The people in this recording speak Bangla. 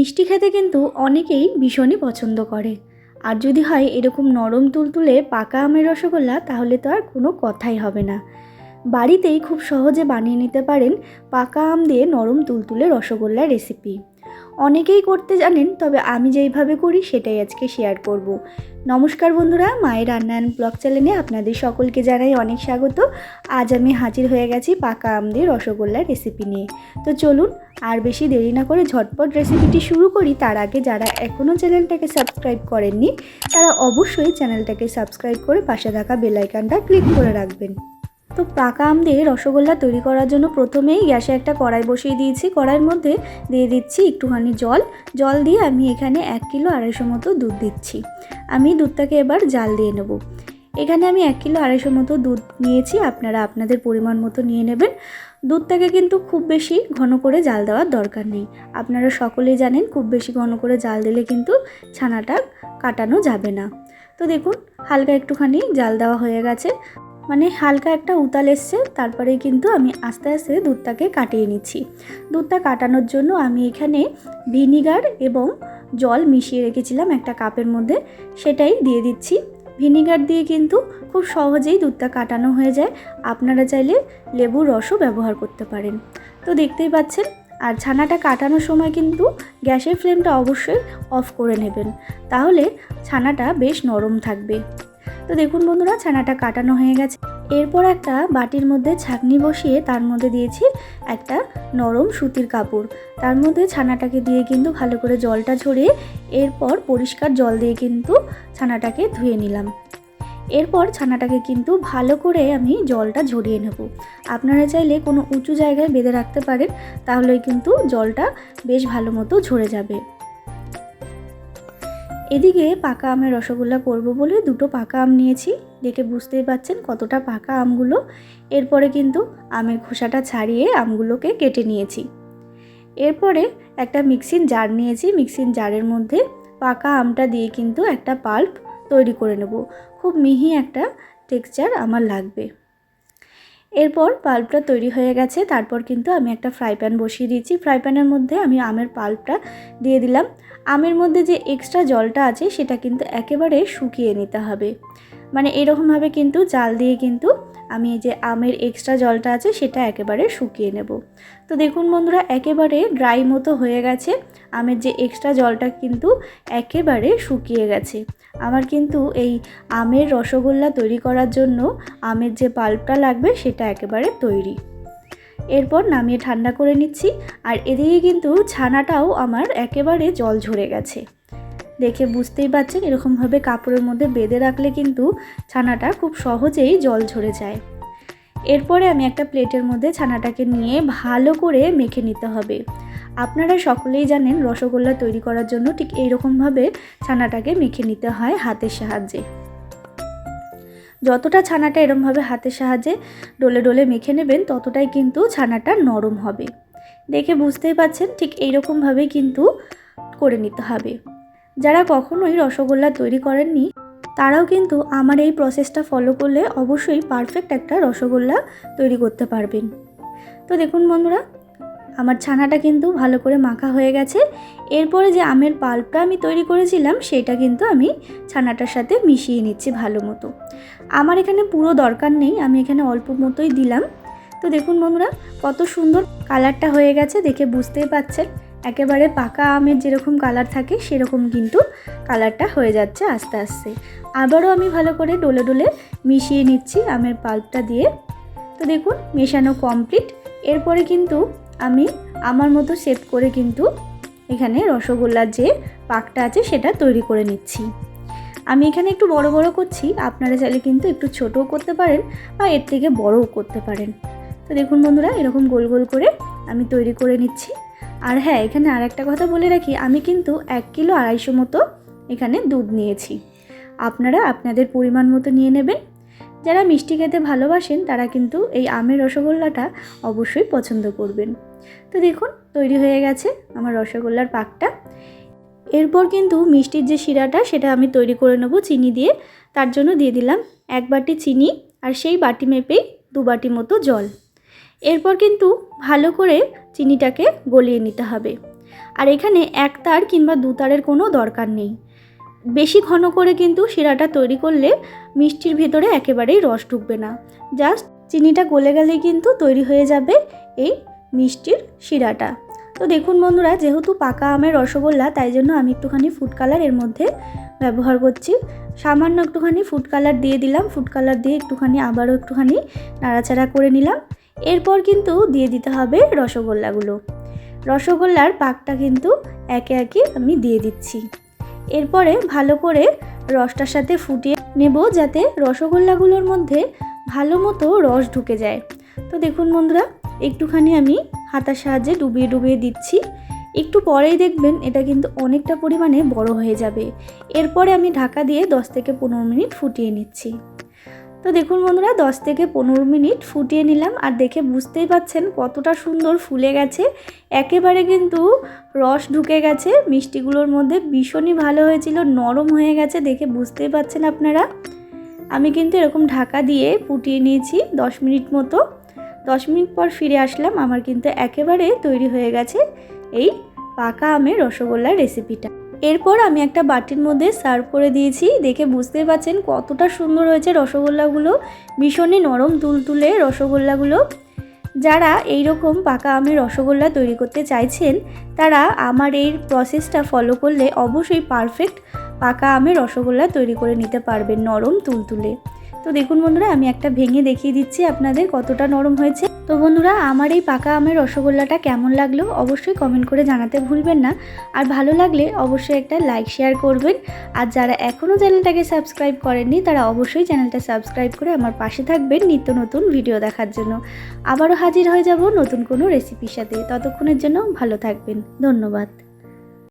মিষ্টি খেতে কিন্তু অনেকেই ভীষণই পছন্দ করে। আর যদি হয় এরকম নরম তুলতুলে পাকা আমের রসগোল্লা, তাহলে তো আর কোনো কথাই হবে না। বাড়িতেই খুব সহজে বানিয়ে নিতে পারেন পাকা আম দিয়ে নরম তুলতুলে রসগোল্লার রেসিপি অনেকেই করতে জানেন, তবে আমি যেইভাবে করি সেটাই আজকে শেয়ার করব। নমস্কার বন্ধুরা, মায়ের রান্না অ্যান্ড ব্লগ চ্যানেলে আপনাদের সকলকে জানাই অনেক স্বাগত। আজ আমি হাজির হয়ে গেছি পাকা আম দিয়ে রসগোল্লার রেসিপি নিয়ে। তো চলুন, আর বেশি দেরি না করে ঝটপট রেসিপিটি শুরু করি। তার আগে যারা এখনও চ্যানেলটাকে সাবস্ক্রাইব করেননি, তারা অবশ্যই চ্যানেলটাকে সাবস্ক্রাইব করে পাশে থাকা বেলাইকানটা ক্লিক করে রাখবেন। তো পাকা আম দিয়ে রসগোল্লা তৈরি করার জন্য প্রথমেই গ্যাসে একটা কড়াই বসিয়ে দিয়েছি। কড়াইয়ের মধ্যে দিয়ে দিচ্ছি একটুখানি জল। জল দিয়ে আমি এখানে এক কিলো আড়াইশো মতো দুধ দিচ্ছি। আমি দুধটাকে এবার জাল দিয়ে নেব। এখানে আমি এক কিলো আড়াইশো মতো দুধ নিয়েছি। আপনারা আপনাদের পরিমাণ মতো নিয়ে নেবেন। দুধটাকে কিন্তু খুব বেশি ঘন করে জাল দেওয়ার দরকার নেই। আপনারা সকলেই জানেন খুব বেশি ঘন করে জাল দিলে কিন্তু ছানাটা কাটানো যাবে না। তো দেখুন, হালকা একটুখানি জাল দেওয়া হয়ে গেছে। মানে হালকা একটা উতাল এসছে তারপরে কিন্তু আমি আস্তে আস্তে দুধটাকে কাটিয়ে নিচ্ছি। দুধটা কাটানোর জন্য আমি এখানে ভিনিগার এবং জল মিশিয়ে রেখেছিলাম একটা কাপের মধ্যে, সেটাই দিয়ে দিচ্ছি। ভিনিগার দিয়ে কিন্তু খুব সহজেই দুধটা কাটানো হয়ে যায়, আপনারা চাইলে লেবুর রসও ব্যবহার করতে পারেন। তো দেখতেই পাচ্ছেন, আর ছানাটা কাটানোর সময় কিন্তু গ্যাসের ফ্লেমটা অবশ্যই অফ করে নেবেন, তাহলে ছানাটা বেশ নরম থাকবে। তো দেখুন বন্ধুরা, ছানাটা কাটানো হয়ে গেছে। এরপর একটা বাটির মধ্যে ছাকনি বসিয়ে তার মধ্যে দিয়েছি একটা নরম সুতির কাপড়। তার মধ্যে ছানাটাকে দিয়ে কিন্তু ভালো করে জলটা ঝরিয়ে এরপর পরিষ্কার জল দিয়ে কিন্তু ছানাটাকে ধুয়ে নিলাম। এরপর ছানাটাকে কিন্তু ভালো করে আমি জলটা ঝরিয়ে নেব। আপনারা চাইলে কোনো উঁচু জায়গায় বেঁধে রাখতে পারেন, তাহলে কিন্তু জলটা বেশ ভালো মতো ঝরে যাবে। এদিকে পাকা আমের রসগোল্লা করব বলে দুটো পাকা আম নিয়েছি। দেখে বুঝতেই পাচ্ছেন কতটা পাকা আমগুলো। এরপরে কিন্তু আমের খোসাটা ছাড়িয়ে আমগুলোকে কেটে নিয়েছি। এরপরে একটা মিক্সিং জার নিয়েছি। মিক্সিং জারের মধ্যে পাকা আমটা দিয়ে কিন্তু একটা পাল্প তৈরি করে নেব। খুব মিহি একটা টেক্সচার আমার লাগবে। এরপর পাল্পটা তৈরি হয়ে গেছে। তারপর কিন্তু আমি একটা ফ্রাই প্যান বসিয়ে দিয়েছি। ফ্রাই প্যানের মধ্যে আমি আমের পাল্পটা দিয়ে দিলাম। আমের মধ্যে যে এক্সট্রা জলটা আছে সেটা কিন্তু একেবারে শুকিয়ে নিতে হবে। মানে এরকমভাবে কিন্তু জাল দিয়ে কিন্তু আমি এই যে আমের এক্সট্রা জলটা আছে সেটা একেবারে শুকিয়ে নেব। তো দেখুন বন্ধুরা, একেবারে ড্রাই মতো হয়ে গেছে। আমের যে এক্সট্রা জলটা কিন্তু একেবারে শুকিয়ে গেছে। আমার কিন্তু এই আমের রসগোল্লা তৈরি করার জন্য আমের যে পাল্পটা লাগবে সেটা একেবারে তৈরি। এরপর নামিয়ে ঠান্ডা করে নিচ্ছি আর এদিকে কিন্তু ছানাটাও আমার একেবারে জল ঝরে গেছে। দেখে বুঝতেই পারছেন এরকমভাবে কাপড়ের মধ্যে বেঁধে রাখলে কিন্তু ছানাটা খুব সহজেই জল ঝরে যায়। এরপরে আমি একটা প্লেটের মধ্যে ছানাটাকে নিয়ে ভালো করে মেখে নিতে হবে। আপনারা সকলেই জানেন রসগোল্লা তৈরি করার জন্য ঠিক এইরকমভাবে ছানাটাকে মেখে নিতে হয় হাতের সাহায্যে। যতটা ছানাটা এরমভাবে হাতের সাহায্যে ডলে ডলে মেখে নেবেন, ততটাই কিন্তু ছানাটা নরম হবে। দেখে বুঝতেই পাচ্ছেন, ঠিক এইরকমভাবেই কিন্তু করে নিতে হবে। যারা কখনোই রসগোল্লা তৈরি করেননি, তারাও কিন্তু আমার এই প্রসেসটা ফলো করলে অবশ্যই পারফেক্ট একটা রসগোল্লা তৈরি করতে পারবেন। তো দেখুন বন্ধুরা আমার ছানাটা কিন্তু ভালো করে মাখা হয়ে গেছে। এরপরে যে আমের পাল্পটা আমি তৈরি করেছিলাম, সেটা কিন্তু আমি ছানাটার সাথে মিশিয়ে নিচ্ছি ভালো মতো। আমার এখানে পুরো দরকার নেই, আমি এখানে অল্প মতোই দিলাম। তো দেখুন বন্ধুরা, কত সুন্দর কালারটা হয়ে গেছে, দেখে বুঝতেই পাচ্ছেন। একেবারে পাকা আমের যেরকম কালার থাকে, সেরকম কিন্তু কালারটা হয়ে যাচ্ছে আস্তে আস্তে। আবারও আমি ভালো করে ডোলে ডোলে মিশিয়ে নিচ্ছি আমের পাল্পটা দিয়ে। তো দেখুন, মেশানো কমপ্লিট এরপরে কিন্তু আমি আমার মতো সেট করে কিন্তু এখানে রসগোল্লার যে পাকটা আছে সেটা তৈরি করে নিচ্ছি। আমি এখানে একটু বড় বড় করছি, আপনারা চাইলে কিন্তু একটু ছোটও করতে পারেন বা এর থেকে বড়ও করতে পারেন। তো দেখুন বন্ধুরা, এরকম গোল গোল করে আমি তৈরি করে নিচ্ছি। আর হ্যাঁ এখানে আর একটা কথা বলে রাখি, আমি কিন্তু এক কিলো আড়াইশো মতো এখানে দুধ নিয়েছি। আপনারা আপনাদের পরিমাণ মতো নিয়ে নেবেন যারা মিষ্টি খেতে ভালোবাসেন, তারা কিন্তু এই আমের রসগোল্লাটা অবশ্যই পছন্দ করবেন। তো দেখুন, তৈরি হয়ে গেছে আমার রসগোল্লার পাকটা। এরপর কিন্তু মিষ্টির যে শিরাটা, সেটা আমি তৈরি করে নেব চিনি দিয়ে। তার জন্য দিয়ে দিলাম এক বাটি চিনি আর সেই বাটি মেপেই দু বাটি মতো জল। এরপর কিন্তু ভালো করে চিনিটাকে গলিয়ে নিতে হবে। আর এখানে এক তার কিংবা দু তারের কোনো দরকার নেই। বেশি ঘন করে কিন্তু শিরাটা তৈরি করলে মিষ্টির ভেতরে একেবারেই রস ঢুকবে না। জাস্ট চিনিটা গলে গেলেই কিন্তু তৈরি হয়ে যাবে এই মিষ্টির শিরাটা। তো দেখুন বন্ধুরা, যেহেতু পাকা আমের রসগোল্লা, তাই জন্য আমি একটুখানি ফুড কালারের মধ্যে ব্যবহার করছি। সামান্য একটুখানি ফুড কালার দিয়ে দিলাম ফুড কালার দিয়ে একটুখানি আবারও একটুখানি নাড়াচাড়া করে নিলাম। এরপর কিন্তু দিয়ে দিতে হবে রসগোল্লাগুলো। রসগোল্লার পাকটা কিন্তু একে একে আমি দিয়ে দিচ্ছি। এরপরে ভালো করে রসটার সাথে ফুটিয়ে নেব যাতে রসগোল্লাগুলোর মধ্যে ভালো মতো রস ঢুকে যায়। তো দেখুন বন্ধুরা, একটুখানি আমি হাতার সাহায্যে ডুবিয়ে ডুবিয়ে দিচ্ছি। একটু পরেই দেখবেন এটা কিন্তু অনেকটা পরিমাণে বড় হয়ে যাবে। এরপরে আমি ঢাকা দিয়ে 10 থেকে পনেরো মিনিট ফুটিয়ে নিচ্ছি। তো দেখুন বন্ধুরা 10 থেকে পনেরো মিনিট ফুটিয়ে নিলাম আর দেখে বুঝতেই পাচ্ছেন কতটা সুন্দর ফুলে গেছে। একেবারে কিন্তু রস ঢুকে গেছে, মিষ্টিগুলোর মধ্যে ভীষণই ভালো হয়েছিল, নরম হয়ে গেছে দেখে বুঝতেই পাচ্ছেন আপনারা। আমি কিন্তু এরকম ঢাকা দিয়ে ফুটিয়ে নিয়েছি 10 মিনিট মতো। 10 মিনিট পর ফিরে আসলাম, আমার কিন্তু একেবারে তৈরি হয়ে গেছে এই পাকা আমের রসগোল্লার রেসিপিটা এরপর আমি একটা বাটির মধ্যে সার্ভ করে দিয়েছি। দেখে বুঝতে পারছেন কতটা সুন্দর হয়েছে রসগোল্লাগুলো। ভীষণই নরম, তুলতুলে রসগোল্লাগুলো। যারা এই রকম পাকা আমের রসগোল্লা তৈরি করতে চাইছেন, তারা আমার এই প্রসেসটা ফলো করলে অবশ্যই পারফেক্ট পাকা আমের রসগোল্লা তৈরি করে নিতে পারবেন নরম, তুলতুলে। তো দেখুন বন্ধুরা, আমি একটা ভেঙে দেখিয়ে দিচ্ছি আপনাদের কতটা নরম হয়েছে। তো বন্ধুরা, আমার এই পাকা আমের রসগোল্লাটা কেমন লাগল অবশ্যই কমেন্ট করে জানাতে ভুলবেন না। আর ভালো লাগলে অবশ্যই একটা লাইক শেয়ার করবেন। আর যারা এখনও চ্যানেলটাকে সাবস্ক্রাইব করেননি, তারা অবশ্যই চ্যানেলটা সাবস্ক্রাইব করে আমার পাশে থাকবেন নিত্য নতুন ভিডিও দেখার জন্য। আবারও হাজির হয়ে যাব নতুন কোনো রেসিপির সাথে। ততক্ষণের জন্য ভালো থাকবেন। ধন্যবাদ।